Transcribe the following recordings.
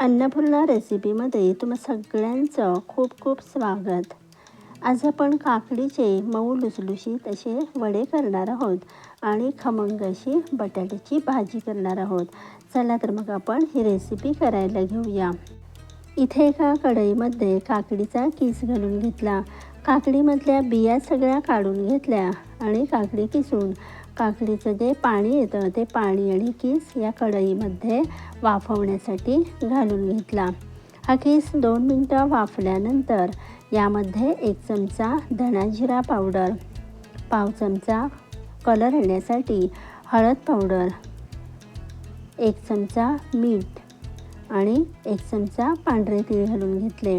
अन्नपूर्णा रेसिपीमध्ये तुम्हा सगळ्यांचं खूप खूप स्वागत. आज आपण काकडीचे मऊ लुसलुशीत असे वडे करणार आहोत आणि खमंग अशी बटाट्याची भाजी करणार आहोत. चला तर मग आपण ही रेसिपी करायला घेऊया. इथे एका कढईमध्ये काकडीचा किस घालून घेतला. काकडीमधल्या बिया सगळ्या काढून घेतल्या आणि काकडी किसून काकडीचं जे पाणी येतं ते पाणी आणि किस या कढईमध्ये वाफवण्यासाठी घालून घेतला. हा किस दोन मिनटं वाफल्यानंतर यामध्ये एक चमचा धणाजिरा पावडर पाव चमचा कलर येण्यासाठी हळद पावडर एक चमचा मीठ आणि एक चमचा पांढरे तीळ घालून घेतले.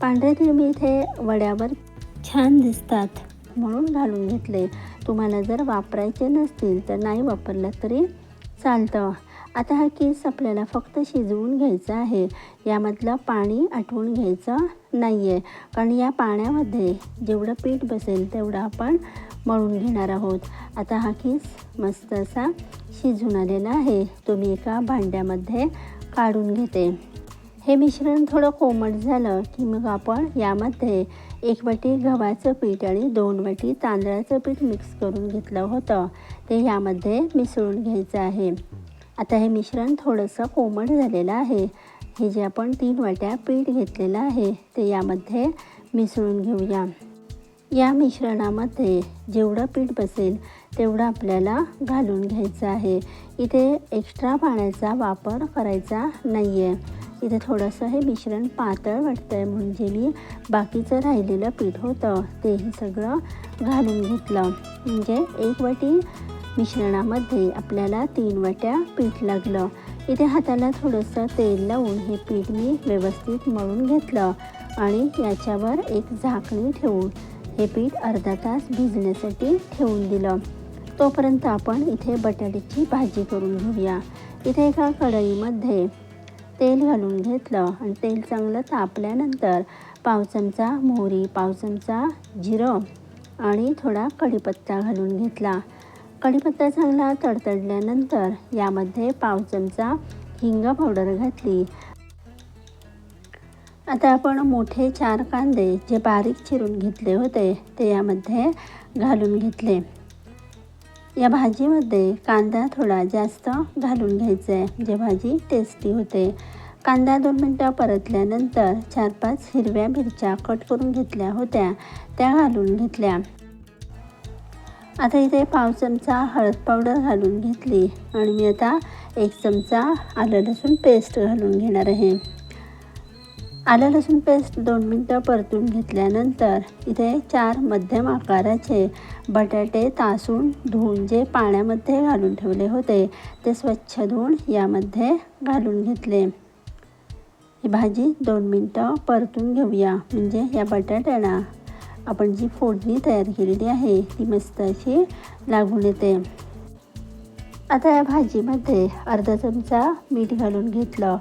पांढरे तीळ मी इथे वड्यावर छान दिसतात म्हणून घालून घेतले. तुम्हाला जर वापरायचे नसतील तर नाही वापरलं तरी चालतं. आता हा केस आपल्याला फक्त शिजवून घ्यायचा आहे. यामधलं पाणी आटवून घ्यायचं नाही आहे कारण या पाण्यामध्ये जेवढं पीठ बसेल तेवढं आपण मळून घेणार आहोत. आता हा केस मस्त असा शिजून आलेला आहे. तो मी एका भांड्यामध्ये काढून घेते. हे मिश्रण थोडं कोमट झालं की मग आपण यामध्ये एक वाटी गव्हाचं पीठ आणि दोन वाटी तांदळाचं पीठ मिक्स करून घेतलं होतं. ते यामध्ये मिसळून घ्यायचं आहे. आता हे मिश्रण थोडंसं कोमट झालेलं आहे. हे जे आपण तीन वाट्या पीठ घेतलेलं आहे ते यामध्ये मिसळून घेऊया. या मिश्रणामध्ये जेवढं पीठ बसेल तेवढं आपल्याला घालून घ्यायचं आहे. इथे एक्स्ट्रा पाण्याचा वापर करायचा नाही आहे इथे थोडंसं हे मिश्रण पातळ वाटतं आहे म्हणजे मी बाकीचं राहिलेलं पीठ होतं तेही सगळं घालून घेतलं. म्हणजे एक वाटी मिश्रणामध्ये आपल्याला तीन वाट्या पीठ लागलं. इथे हाताला थोडंसं तेल लावून हे पीठ मी व्यवस्थित मळून घेतलं आणि याच्यावर एक झाकणी ठेवून हे पीठ अर्धा तास भिजण्यासाठी ठेवून दिलं. तोपर्यंत आपण इथे बटाट्याची भाजी करून घेऊया. इथे एका कढईमध्ये तेल घालून घेतलं आणि तेल चांगलं तापल्यानंतर पाव चमचा मोहरी पाव चमचा जिरं आणि थोडा कढीपत्ता घालून घेतला. कढीपत्ता चांगला तडतडल्यानंतर यामध्ये पाव चमचा हिंग पावडर घातली. आता आपण मोठे चार कांदे जे बारीक चिरून घेतले होते ते यामध्ये घालून घेतले. या भाजीमध्ये कांदा थोडा जास्त घालून घ्यायचा आहे जे भाजी टेस्टी होते. कांदा दोन मिनटं परतल्यानंतर चार पाच हिरव्या मिरच्या कट करून घेतल्या होत्या. त्या घालून घेतल्या. आता इथे पाव चमचा हळद पावडर घालून घेतली. आणि मी आता एक चमचा आलं लसूण पेस्ट घालून घेणार आहे. आलं लसूण पेस्ट दोन मिनटं परतून घेतल्यानंतर इथे चार मध्यम आकाराचे बटाटे तासून धुवून जे पाण्यामध्ये घालून ठेवले होते ते स्वच्छ धुवून यामध्ये घालून घेतले. ही भाजी दोन मिनटं परतून घेऊया. म्हणजे या बटाट्याला आपण जी फोडणी तयार केलेली आहे ती मस्त अशी लागून येते. आता या भाजीमध्ये अर्धा चमचा मीठ घालून घेतलं.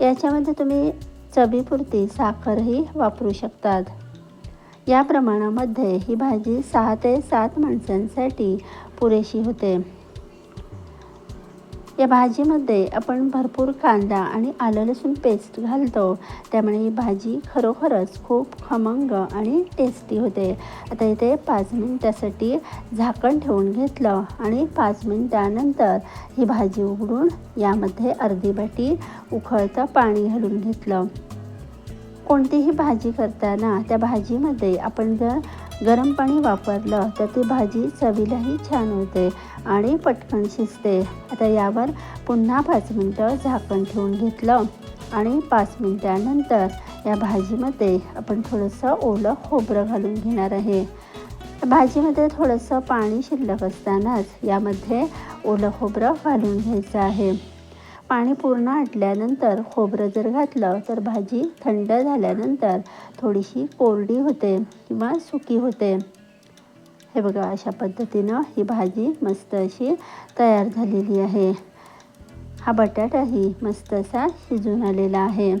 याच्यामध्ये तुम्ही चवीपुरती साखरही वापरू शकतात. या प्रमाणामध्ये ही भाजी सहा ते सात माणसांसाठी पुरेशी होते. या भाजीमध्ये आपण भरपूर कांदा आणि आलं लसूण पेस्ट घालतो. त्यामुळे ही भाजी खरोखरच खूप खमंग आणि टेस्टी होते. आता इथे पाच मिनटासाठी झाकण ठेवून घेतलं आणि पाच मिनटानंतर ही भाजी उघडून यामध्ये अर्धी बाटी उखळतं पाणी घालून घेतलं. कोणतीही भाजी करताना त्या भाजीमध्ये आपण जर गरम पाणी वापरलं तर ती भाजी चवीलाही छान होते आणि पटकन शिजते. आता यावर पुन्हा पाच मिनटं झाकण ठेवून घेतलं आणि पाच मिनटानंतर या भाजीमध्ये आपण थोडंसं ओलं खोबरं घालून घेणार आहे. भाजीमध्ये थोडंसं पाणी शिल्लक असतानाच यामध्ये ओलं खोबरं घालून घ्यायचं आहे. पाणी पूर्ण आटल्यानंतर खोबरं जर घातलं तर भाजी थंड झाल्यानंतर थोडीशी कोरडी होते किंवा सुकी होते. हे बघा अशा पद्धतीनं ही भाजी मस्त अशी तयार झालेली आहे. हा बटाटाही मस्त असा शिजून आलेला आहे.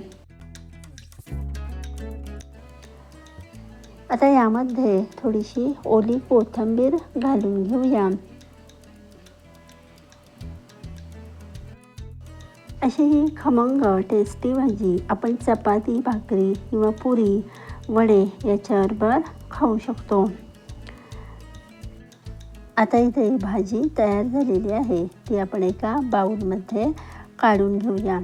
आता यामध्ये थोडीशी ओली कोथिंबीर घालून घेऊया. अशी ही खमंग टेस्टी भाजी आपण चपाती भाकरी किंवा पुरी वडे याच्याबरोबर खाऊ शकतो. आता इथे भाजी तयार झालेली आहे. ती आपण एका बाऊलमध्ये काढून घेऊया.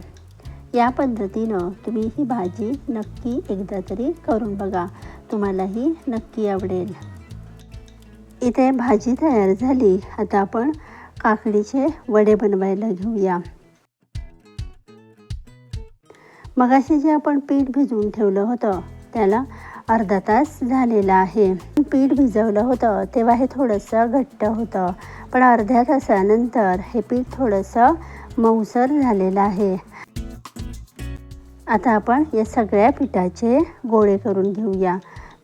या पद्धतीनं तुम्ही ही भाजी नक्की एकदा तरी करून बघा. तुम्हालाही नक्की आवडेल. इथे भाजी तयार झाली. आता आपण काकडीचे वडे बनवायला घेऊया. मगाशी जे आपण पीठ भिजवून ठेवलं होतं त्याला अर्धा तास झालेला आहे. पीठ भिजवलं होतं तेव्हा हे थोडंसं घट्ट होतं. पण अर्ध्या तासानंतर हे पीठ थोडंसं मऊसर झालेलं आहे. आता आपण या सगळ्या पिठाचे गोळे करून घेऊया.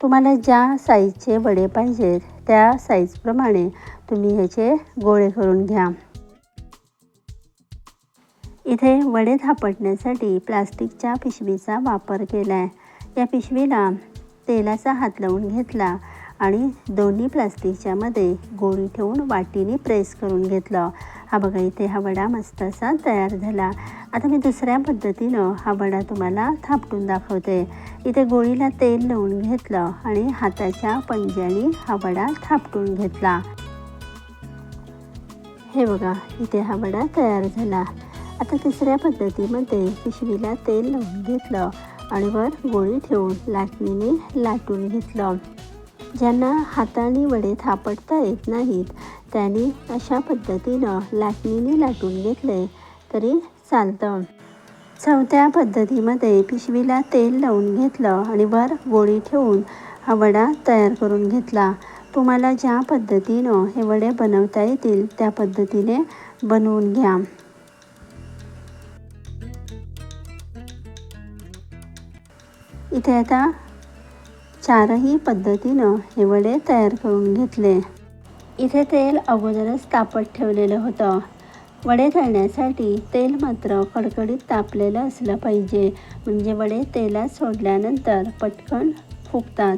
तुम्हाला ज्या साईजचे वडे पाहिजेत त्या साईजप्रमाणे तुम्ही ह्याचे गोळे करून घ्या. इथे वडे थापटण्यासाठी प्लास्टिकच्या पिशवीचा वापर केला आहे या पिशवीला तेलाचा हात लावून घेतला आणि दोन्ही प्लास्टिकच्या मध्ये गोळी ठेवून वाटीने प्रेस करून घेतलं. हा बघा इथे हा वडा मस्त असा तयार झाला. आता मी दुसऱ्या पद्धतीनं हा वडा तुम्हाला थापटून दाखवते. इथे गोळीला तेल लावून घेतलं आणि हाताच्या पंजाने हा वडा थापटून घेतला. हे बघा इथे हा वडा तयार झाला. आता तिसऱ्या पद्धतीमध्ये पिशवीला तेल लावून घेतलं आणि वर गोळी ठेवून लाटणीने लाटून घेतलं. ज्यांना हाताने वडे थापटता येत नाहीत त्यांनी अशा पद्धतीनं लाटणीने लाटून घेतले तरी चालतं. चौथ्या पद्धतीमध्ये पिशवीला तेल लावून घेतलं आणि वर गोळी ठेवून हा वडा तयार करून घेतला. तुम्हाला ज्या पद्धतीनं हे वडे बनवता येतील त्या पद्धतीने बनवून घ्या. इथे आता चारही पद्धतीनं हे वडे तयार करून घेतले. इथे तेल अगोदरच तापत ठेवलेलं होतं. वडे तळण्यासाठी तेल मात्र कडकडीत तापलेलं असलं पाहिजे. म्हणजे वडे तेलात सोडल्यानंतर पटकन फुगतात.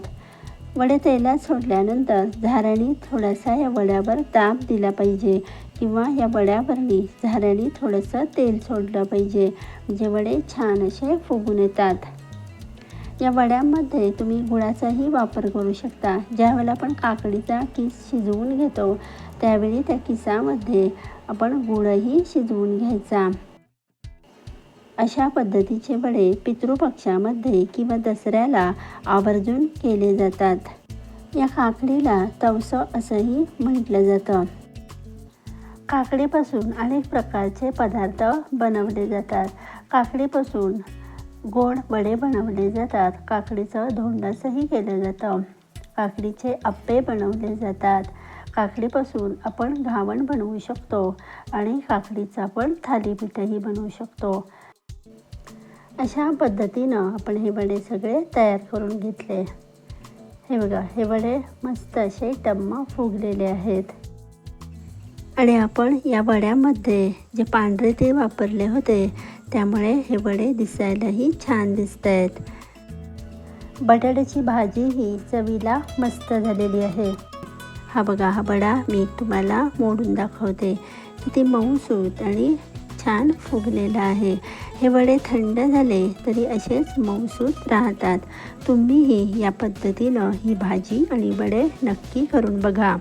वडे तेलात सोडल्यानंतर झाऱ्याने थोडासा या वड्यावर दाब दिला पाहिजे किंवा या वड्यावरनी झाऱ्याने थोडंसं तेल सोडलं पाहिजे. म्हणजे वडे छान असे फुगून येतात. या वड्यांमध्ये तुम्ही गुळाचाही वापर करू शकता. ज्यावेळेला आपण काकडीचा किस शिजवून घेतो त्यावेळी त्या किसामध्ये आपण गुळही शिजवून घ्यायचा. अशा पद्धतीचे वडे पितृपक्षामध्ये किंवा दसऱ्याला आवर्जून केले जातात. या काकडीला तवसं असंही म्हटलं जातं. काकडीपासून अनेक प्रकारचे पदार्थ बनवले जातात. काकडीपासून गोड वडे बनवले जातात. काकडीचं धोंडासही केलं जातं. काकडीचे अप्पे बनवले जातात. काकडीपासून आपण घावण बनवू शकतो आणि काकडीचं आपण थालीपीठही बनवू शकतो. अशा पद्धतीनं आपण हे वडे सगळे तयार करून घेतले. हे बघा हे वडे मस्त असे टम्म फुगलेले आहेत. आणि आपण या वड्यामध्ये जे पांढरे ते वापरले होते त्यामुळे हे वडे दिसायलाही छान दिसत आहेत बटाट्याची भाजी ही चवीला मस्त झालेली आहे. हा बघा हा वडा मी तुम्हाला मोडून दाखवते. किती मऊसूत आणि छान फुगलेला आहे. हे वडे थंड झाले तरी असेच मऊसूत राहतात. तुम्हीही या पद्धतीनं ही भाजी आणि वडे नक्की करून बघा.